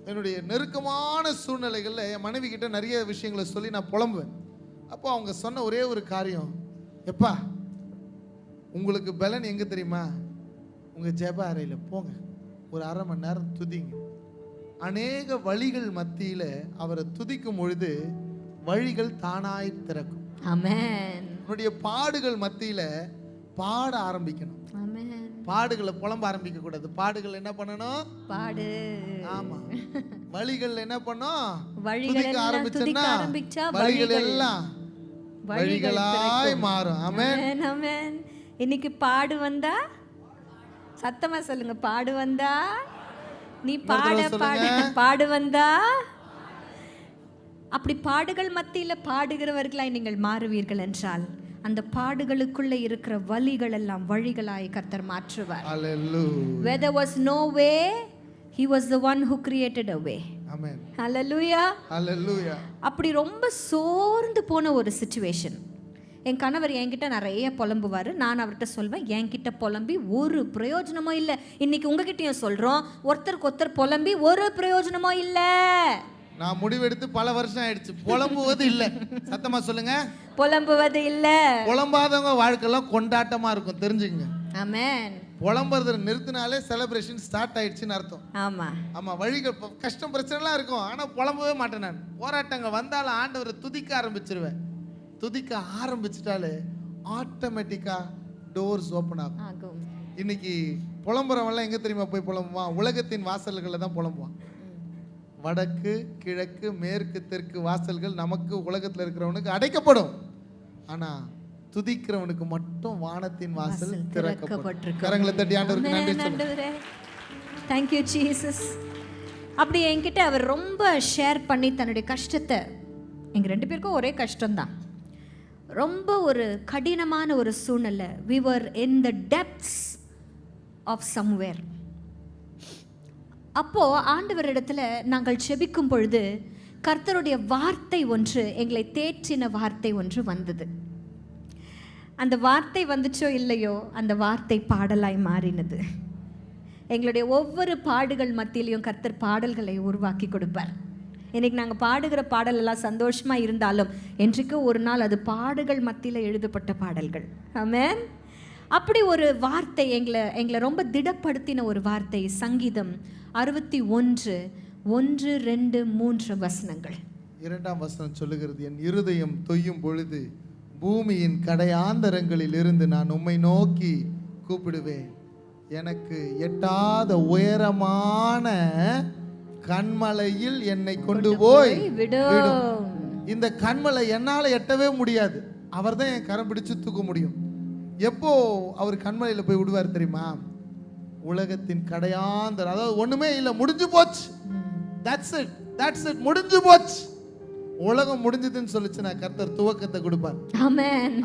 என்னுடைய நெருக்கமான சூழ்நிலைகளில் என் மனைவி கிட்ட நிறைய விஷயங்களை சொல்லி நான் புலம்புவேன். அப்போ அவங்க சொன்ன ஒரே ஒரு காரியம் எப்பா உங்களுக்கு பலன் எங்கே தெரியுமா? உங்கள் ஜெப அறையில் போங்க. ஒரு அரை மணி நேரம் துதிங்க. அநேக வழிகள் மத்தியில் அவரை துதிக்கும் பொழுது வழிகள் தானாய் திறக்கும். உன்னுடைய பாடுகள் மத்தியில் பாட ஆரம்பிக்கணும். பாடுகளை புலம்ப ஆரம்பிக்க கூடாது பாடுகள் என்ன பண்ணணும்? பாடு. ஆமா. வழிகள் என்ன பண்ணோம்? வழிகள் ஆரம்பிச்சா வழிகள் எல்லாம் வழிகள் வழிகளாய். மாறும். ஆமென். amen. இன்னைக்கு பாடு வந்தா? சத்தமா சொல்லுங்க. பாடு வந்தா? நீ பாட பாட. பாடு வந்தா? அப்படி பாடுகள் மத்தியில பாடுகிறவர்களாய் நீங்கள் மாறுவீர்கள் என்றால் அந்த பாடுகளுக்குள்ள இருக்கிற வலிகள் எல்லாம் வழிகளாய் கர்த்தர் மாற்றுவார். There was no way he was the one who created a way. Amen hallelujah. Hallelujah. அப்படி ரொம்ப சோர்ந்து போன ஒரு சுச்சுவேஷன் என் கணவர் என்கிட்ட நிறைய புலம்புவார். நான் அவர்கிட்ட சொல்வேன் என்கிட்ட புலம்பி ஒரு பிரயோஜனமும் இல்லை. இன்னைக்கு உங்ககிட்டயும் சொல்கிறோம் ஒருத்தருக்கு ஒருத்தர் புலம்பி ஒரு பிரயோஜனமும் இல்லை. நான் முடிவெடுத்து பல வருஷம் ஆயிடுச்சு. புலம்புவது இல்ல. சத்தமா சொல்லுங்க. புலம்புவது இல்லை. புலம்பாதவங்க வாழ்க்கையெல்லாம் கொண்டாட்டமா இருக்கும். தெரிஞ்சுங்க ஆமென். புலம்புறத நிறுத்தினாலே செலிப்ரேஷன் ஸ்டார்ட் ஆயிடுச்சுன்னு அர்த்தம். ஆமாம் ஆமா வழிகள் கஷ்டம் பிரச்சனைலாம் இருக்கும். ஆனா புலம்பவே மாட்டேன் நான். போராட்டங்கள் வந்தாலும் ஆண்டவரை துதிக்க ஆரம்பிச்சிருவேன். துதிக்க ஆரம்பிச்சிட்டாலே ஆட்டோமேட்டிக்கா டோர்ஸ் ஓப்பன் ஆகும். இன்னைக்கு புலம்புறவன்லாம் எங்க தெரியுமா போய் புலம்புவான்? உலகத்தின் வாசல்களில் தான் புலம்புவான். வடக்கு கிழக்கு மேற்கு தெற்கு வாசல்கள் நமக்கு உலகத்துல இருக்கிறவனுக்கு அடைக்கப்படும். ஆனா துதிக்கிறவனுக்கு மட்டும் வானத்தின் வாசல் திறக்கப்படும். திறக்கப்பட்டிருக்கும். கரங்களை தட்டி ஆண்டவருக்கு நன்றி சொல்லுங்க. தேங்க்யூ ஜீசஸ் அப்படி என்கிட்ட அவர் ரொம்ப ஷேர் பண்ணி தன்னுடைய கஷ்டத்தை எங்கள் ரெண்டு பேருக்கும் ஒரே கஷ்டம்தான். ரொம்ப ஒரு கடினமான ஒரு சூழ்நிலை. We were in the depths of somewhere. அப்போது ஆண்டவரிடத்தில் நாங்கள் செபிக்கும் பொழுது கர்த்தருடைய வார்த்தை ஒன்று எங்களை தேற்றின வார்த்தை ஒன்று வந்தது. அந்த வார்த்தை வந்துச்சோ இல்லையோ அந்த வார்த்தை பாடலாய் மாறினது. எங்களுடைய ஒவ்வொரு பாடுகள் மத்தியிலையும் கர்த்தர் பாடல்களை உருவாக்கி கொடுப்பார். இன்றைக்கி நாங்கள் பாடுகிற பாடல் எல்லாம் சந்தோஷமாக இருந்தாலும் என்றைக்கு ஒரு நாள் அது பாடுகள் மத்தியில் எழுதப்பட்ட பாடல்கள். ஆமேன். அப்படி ஒரு வார்த்தை எங்களை எங்களை ரொம்ப திடப்படுத்தின ஒரு வார்த்தை சங்கீதம் அறுபத்தி ஒன்று ஒன்று ரெண்டு மூன்று வசனங்கள். இரண்டாம் வசனம் சொல்லுகிறது என் இருதயம் தொய்யும் பொழுது பூமியின் கடையாந்தரங்களில் இருந்து நான் உம்மை நோக்கி கூப்பிடுவேன். எனக்கு எட்டாத உயரமான கண்மலையில் என்னை கொண்டு போய் விடும். இந்த கண்மலை என்னால எட்டவே முடியாது. அவர் தான் என் கரம் பிடிச்சு தூக்க முடியும். எப்போ அவர் கண்மலையில போய் விடுவார் தெரியுமா? உலகத்தின் கடையாந்தர் அதாவது ஒண்ணுமே இல்லை முடிஞ்சு போச்சு. தட்ஸ் இட் தட்ஸ் இட் முடிஞ்சு போச்சு. உலகம் முடிஞ்சதுன்னு சொல்லிச்சு நான் கர்த்தர் துவக்கத்தை கொடுப்பார். ஆமென்